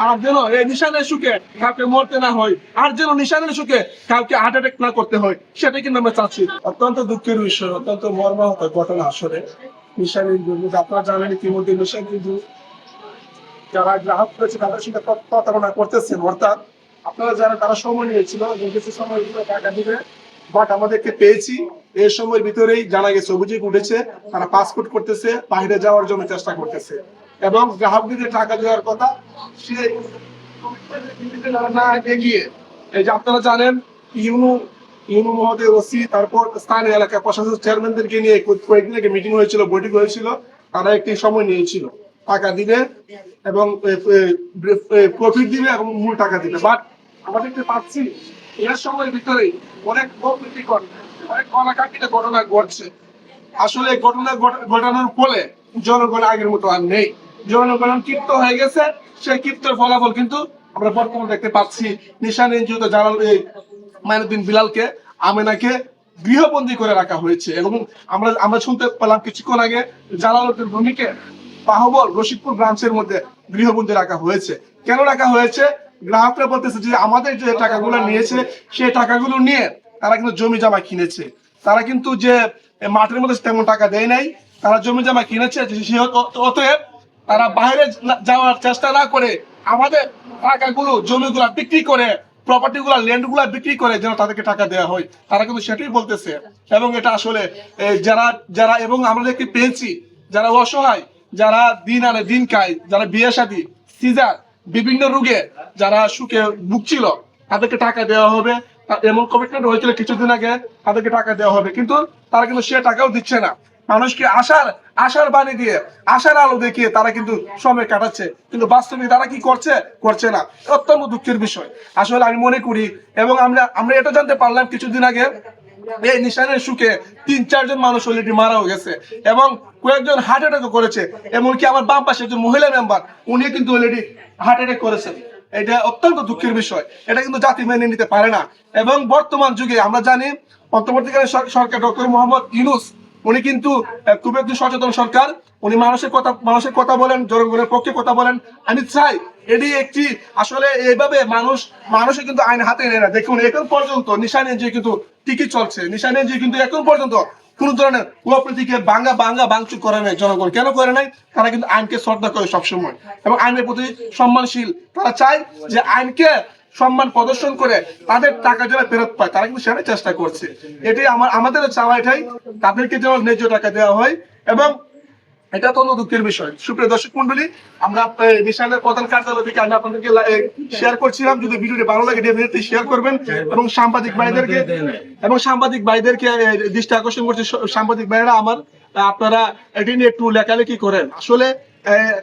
আর যেন এই নিশানের সুখে কাউকে মরতে না হয়, আর যেন নিশানের সুখে কাউকে হার্ট অ্যাটাক না করতে হয়, সেটাই কিন্তু আমরা চাচ্ছি। অত্যন্ত দুঃখের বিষয়, অত্যন্ত মর্মাহত ঘটনা আসলে। নিশানের আপনারা জানেন ইতিমধ্যে নিশান কিন্তু যারা গ্রাহক রয়েছে, তাদের প্র- প্রতারণা করতেছেন। অর্থাৎ আপনারা জানেন তারা সময় নিয়েছিল কিছু সময় টাকা দিবে। বাট আমাদেরকে পেয়েছি এই সময়ের ভিতরেই জানা গেছে, অভিযোগ উঠেছে, তারা পাসপোর্ট করতেছে, বাইরে যাওয়ার জন্য চেষ্টা করতেছে। এবং গ্রাহকদের টাকা দেওয়ার কথা এই যে আপনারা জানেন, ইউনু ইউনু মহোদয় ওসি, তারপর স্থানীয় এলাকা প্রশাসন চেয়ারম্যানদেরকে নিয়ে কয়েকদিন আগে মিটিং হয়েছিল, বৈঠক হয়েছিল। তারা একটি সময় নিয়েছিল, টাকা দিবে এবং প্রফিট দিবে এবং মূল টাকা দিবে। বাট আমরা দেখতে পাচ্ছি, এর সময়ের ভিতরে অনেক অপ্রীতিকর, অনেক অনাকাঙ্ক্ষিত ঘটনা ঘটছে। আসলে ঘটনা ঘটানোর ফলে জনগণ আগের মতো আর নেই। জনগণ ক্ষিপ্ত হয়ে গেছে। সেই ক্ষিপ্তের ফলাফল কিন্তু আমরা বর্তমানে দেখতে পাচ্ছি। নিশান এনজিও জালাল মাইনুদ্দিন বিলালকে, আমেনাকে গৃহবন্দী করে রাখা হয়েছে এবং আমরা আমরা শুনতে পেলাম কিছুক্ষণ আগে জালালউদ্দিন ভূমিকে বাহবল রশিদপুর ব্রাঞ্চের মধ্যে গৃহবন্দী রাখা হয়েছে। কেন রাখা হয়েছে? গ্রাহকরা বলতেছে যে আমাদের যে টাকাগুলো নিয়েছে, সেই টাকাগুলো নিয়ে তারা কিন্তু জমি জামা কিনেছে। তারা কিন্তু যে মাঠের মধ্যে তেমন টাকা দেয় নাই, তারা জমি জমা কিনেছে অতএব তারা বাইরে যাওয়ার চেষ্টা না করে আমাদের টাকাগুলো, জমিগুলা বিক্রি করে প্রপার্টি গুলা ল্যান্ডগুলা বিক্রি করে যেন তাদেরকে টাকা দেওয়া হয়। তারা কিন্তু সেটাই বলতেছে। এবং এটা আসলে যারা যারা এবং আমাদেরকে পেয়েছি, যারা অসহায়, যারা দিন আনে দিন খায়, যারা বিয়ে শাদী, সিজার, বিভিন্ন রোগে যারা সুখে ভুগছিল, তাদেরকে টাকা দেওয়া হবে। এমন কমিটমেন্ট হয়েছিল কিছুদিন আগে, তাদেরকে টাকা দেওয়া হবে। কিন্তু তারা কিন্তু সে টাকাও দিচ্ছে না। মানুষকে আশার আশার বাণী দিয়ে, আশার আলো দেখিয়ে তারা কিন্তু সময় কাটাচ্ছে। কিন্তু বাস্তবে তারা কি করছে? করছে না। অত্যন্ত দুঃখের বিষয়। আসলে আমি মনে করি এবং আমরা আমরা এটা জানতে পারলাম কিছুদিন আগে, এই নিশানের সুখে তিন, চারজন মানুষ অলরেডি মারাও গেছে এবং কয়েকজন হার্ট অ্যাটাকও করেছে। এমনকি আমার বাম পাশে একজন মহিলা মেম্বার উনি কিন্তু অলরেডি হার্ট অ্যাটাক করেছেন। এটা অত্যন্ত দুঃখের বিষয়। এটা কিন্তু জাতি মেনে নিতে পারে না। এবং বর্তমান যুগে আমরা জানি অন্তর্বর্তীকালীন সরকার ডক্টর মোহাম্মদ ইউনুস উনি কিন্তু খুব একটি সচেতন সরকার। উনি মানুষের কথা মানুষের কথা বলেন, জনগণের পক্ষে কথা বলেন। আমি চাই এটি একটি, আসলে এইভাবে মানুষ মানুষে কিন্তু আইন হাতে নেয় না। দেখুন, এখন পর্যন্ত নিশান এনজিও কিন্তু ঠিকই চলছে, নিশান এনজিও কিন্তু এখন পর্যন্ত কোন ধরনের কোঅপারেটিভকে বাঙ্গা বাঙ্গা বাংচুর করে নাই জনগণ। কেন করে নাই? তারা কিন্তু আইনকে শ্রদ্ধা করে সবসময়। এবং আইনের প্রতি সম্মানশীল। তারা চায় যে আইনকে সম্মান প্রদর্শন করে তাদের টাকা যেন ফেরত পায়। তারা কিন্তু সেটাই চেষ্টা করছে। এটি আমার আমাদের চাওয়া এটাই তাদেরকে যেন ন্যায্য টাকা দেওয়া হয়। এবং এটা তো দুঃখের বিষয়। সুপ্রিয় দর্শক মন্ডলী আমরা নিশানের প্রধান কার্যালয় থেকে আমি আপনাদেরকে শেয়ার করছিলাম। যদি ভিডিওটি ভালো লাগে ডেফিনেটলি শেয়ার করবেন এবং সাংবাদিক ভাইদেরকে এবং সাংবাদিক ভাইদেরকে দৃষ্টি আকর্ষণ করছে। সাংবাদিক ভাইরা আমার, আপনারা এটি নিয়ে একটু লেখালেখি করেন। আসলে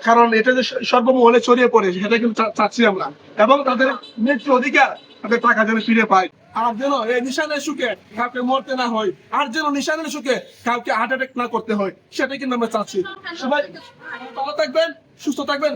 কারণ এটা যে সর্বমহলে ছড়িয়ে পড়ে, সেটা কিন্তু চাচ্ছি আমরা। এবং তাদের মৃত্যু অধিকার তাদের টাকা যেন ফিরে পায়। আর যেন এই নিশানের সুখে কাউকে মরতে না হয়, আর যেন নিশানের সুখে কাউকে হার্ট অ্যাটাক না করতে হয়, সেটাই কিন্তু আমরা চাচ্ছি। সবাই ভালো থাকবেন, সুস্থ থাকবেন